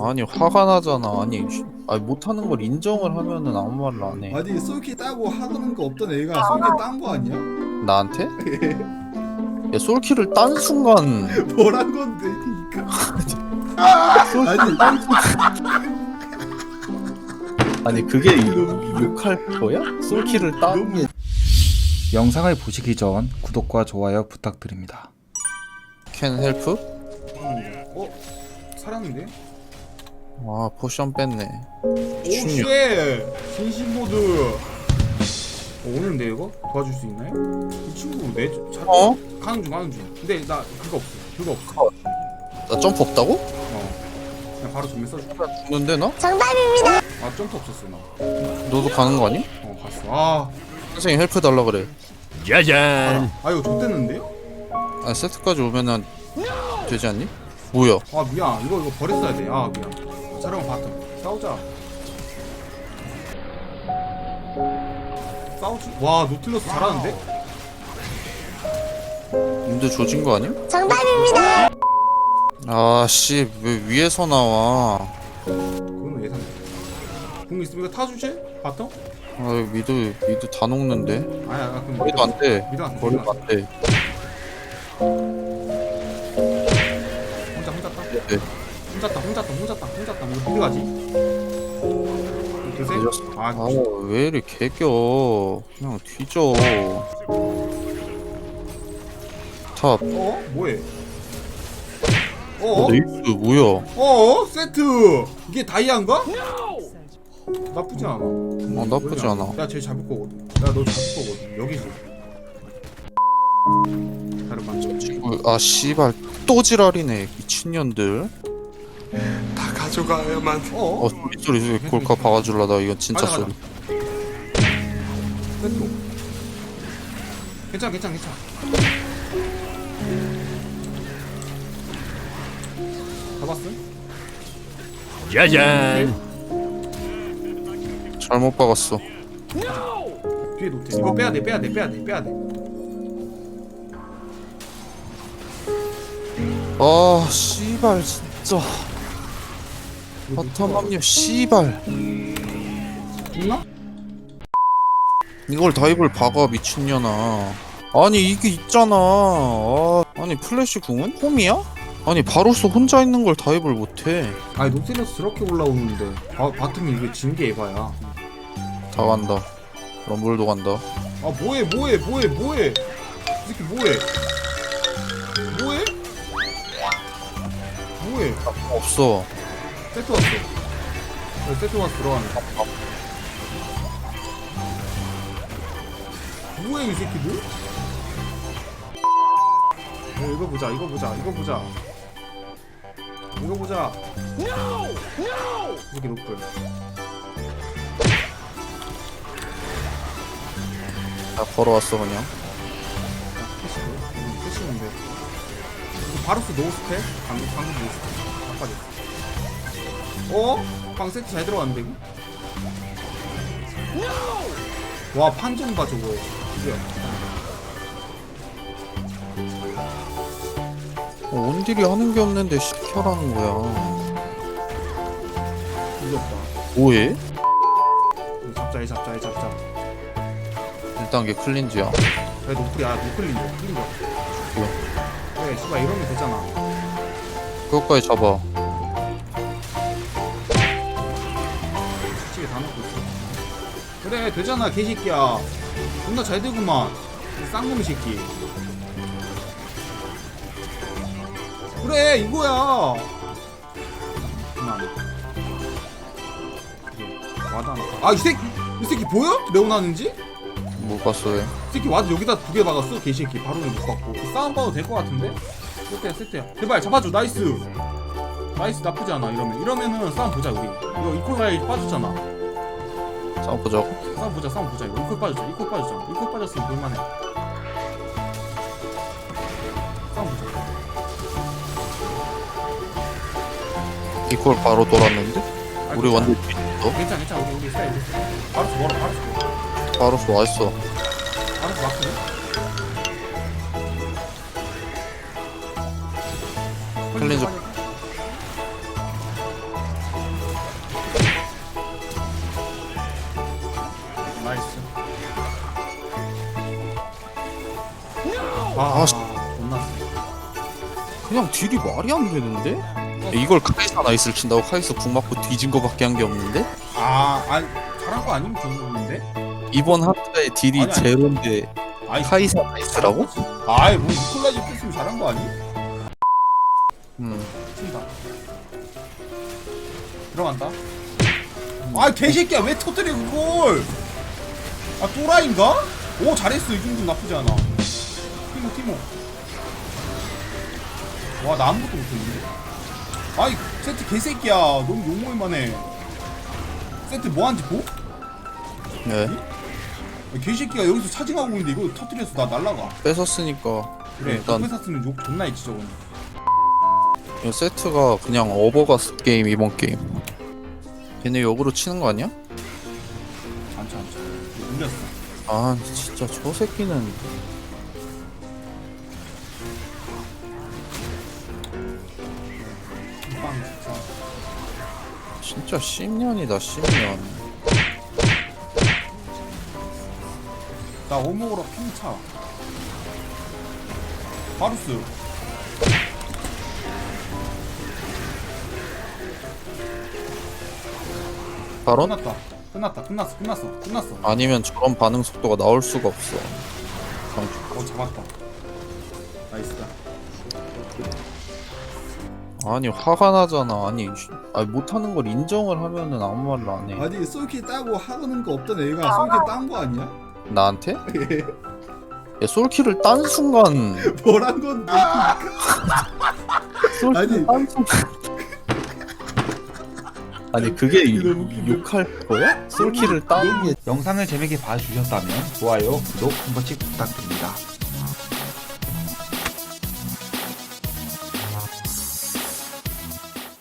아니 화가 나잖아 아니 씨, 아니 못하는 걸 인정을 하면은 아무 말을 안 해 아니 솔키 따고 하는 거 없던 애가 솔키 딴 거 아니야? 나한테? 야 솔키를 딴 순간 뭐란 건데 그니까 순간 아니 그게 욕할 거야? 솔키를 딴 게 영상을 보시기 전 구독과 좋아요 부탁드립니다. 캔 헬프? 어? 살았는데? 아 포션 뺐네. 오쉣! 진심 모드. 어, 오는데 이거? 도와줄 수 있나요? 이 친구 내 자, 어? 가는 중 가는 중. 근데 나 그거 없어. 그거 없어. 나 점프 없다고? 어. 그냥 바로 전면 써줄게. 죽는데 나? 아 점프 없었어 나어 너도 가는 거 아니? 갔어. 아. 선생님 헬프 달라 그래. 짜잔. 아 이거 좆됐는데요? 아 세트까지 오면은 되지 않니? 뭐야? 아 미안. 이거 이거 버렸어야 돼아 미안 촬영 바텀 싸우자. 싸우지? 와 노틸러스 잘하는데? 님들 조진 거 아니야? 정답입니다! 아씨 왜 위에서 나와? 그거는 예상. 궁 있으면 이거 타주지? 바텀? 아 미드 미드 다 녹는데? 아야 아, 그럼 거리도 안돼. 미드 안 거리도 안돼. 혼자 혼자 따 네. 혼자 따 혼자 따 이거 미드 가지 드세? 늦었어. 아 아왜 이리 개겨 그냥 뒤져 탑 어? 뭐해? 어? 네이스 뭐야 어? 세트! 이게 다이아인가? 나쁘지 않아 어 나쁘지 않아 나 제일 잡을 거거든 나너 잡을 거거든 여기지 다른 맞죠? 친구 아 씨발 또 지랄이네 미친년들 다 가져가야만. 어? 어 소리 소리 소리 골카 박아줄라다 이건 진짜 가자, 소리 세트 괜찮아 괜찮아 괜찮아 잡았어? 짜잔. 잘못 박았어 뒤에 노트 이거 빼야 돼 빼야 돼 빼야 돼 빼야 돼 아 씨발 진짜 바텀 합류 씨발. 있나? 이걸 다이브를 박아 미친년아. 아니 이게 있잖아. 아, 아니 플래시 궁은? 홈이야? 아니 바로스 혼자 있는 걸 다이브를 못해. 아니 노틸러스 저렇게 올라오는데. 바, 바텀이 이게 진게 에바야. 다 간다. 럼블도 간다. 아 뭐해 뭐해 뭐해 뭐해? 이 새끼 뭐해? 뭐해? 뭐해? 없어 세트 왔어. 어, 세트 왔어 들어가네. 뭐해 이 새끼들? 어, 이거 보자 이거 보자 이거 보자. 이거 보자. 이렇게 높을 나 걸어왔어 그냥. 캐시도 음, 캐시인데. 이거 바로스 노스테 방금 방금 노스테 아까 됐어 어? 방 세트 잘 들어갔는데 이거? 와 판정 봐 저거. 어, 온딜이 하는 게 없는데 시켜라는 거야. 무섭다. 뭐해? 이거 잡자 이 잡자 이 잡자. 1단계 클린즈야. 그래 노플이 야. 노플린데 클린데. 그래 씨발 이러면 되잖아. 그것까지 잡아 그래 되잖아 개새끼야. 존나 잘 되구만. 이 쌍놈 새끼. 그래 이거야. 그만. 와드 하나 아이 새끼 이 새끼 보여? 레오나는지? 못 봤어 왜이 새끼 와드 여기다 두 개 박았어 개새끼. 바로는 못 받고. 싸움 봐도 될 것 같은데? 세트야 세트야. 제발 잡아줘. 나이스. 나이스 나쁘지 않아 이러면. 이러면은 싸움 보자 우리. 이거 이퀄라이 빠졌잖아 싸움 보자고 싸움 보자 싸움 보자. 이거 이퀄 빠졌잖아 이퀄 빠졌잖아 이퀄 빠졌으면 볼만해. 싸움 보자. 이걸 바로 돌았는데? 아, 우리. 완전 뒤졌어? 괜찮아 괜찮아. 우리 우리 스타일 우리 스타일 바로스 멀어 바로스 멀어 바로스 와있어. 바로스 막히네. 클린즈. 아, 아, 씨. 존나 세. 그냥 딜이 말이 안 되는데? 이걸 카이사 나이스를 친다고 카이사 궁 맞고 뒤진 거밖에 한 게 없는데? 아, 아니 잘한 거 아니면 좋은데? 이번 한타의 딜이 아니, 아니. 제로인데 아이, 카이사 나이스라고? 아이, 뭐 니콜라이 뺐으면 잘한 거 아니? 음. 친다. 들어간다. 아, 개새끼야 왜 터뜨려 그걸? 아, 또라이인가? 오, 잘했어. 이 정도 나쁘지 않아. 티모, 티모. 와, 나 아무것도 못했는데. 아이, 세트 개새끼야. 너무 욕먹을만 해. 세트 뭐한지 보? 네. 아, 개새끼가 여기서 차징하고 있는데 이거 터뜨려서 나 날라가. 뺏었으니까 그래, 일단 일단 샀으면 욕 존나 했지 저거는. 이 세트가 그냥 어버가스 게임 이번 게임 걔네 역으로 치는 거 아니야? 안쳐 안쳐. 울렸어. 아 진짜 저 새끼는 진짜 씹년이다 씹년 나 오목으로 핑차. 바루스. 바로? 끝났다. 끝났다. 끝났어. 끝났어. 끝났어. 아니면 저런 반응 속도가 나올 수가 없어 어 잡았다. 나이스다. 아니 화가 나잖아 아니 씨, 아니 못하는 걸 인정을 하면은 아무 말을 안 해 아니 솔키 따고 하는 거 없던 애가 솔키 딴 거 아니야? 나한테? 야 솔키를 딴 순간 뭐란 건데? 솔키를 아니. 딴 순간 아니 그게. 욕할 거야? 솔키를 따는 게 영상을 재밌게 봐주셨다면 좋아요, 구독 한 번씩 부탁드립니다.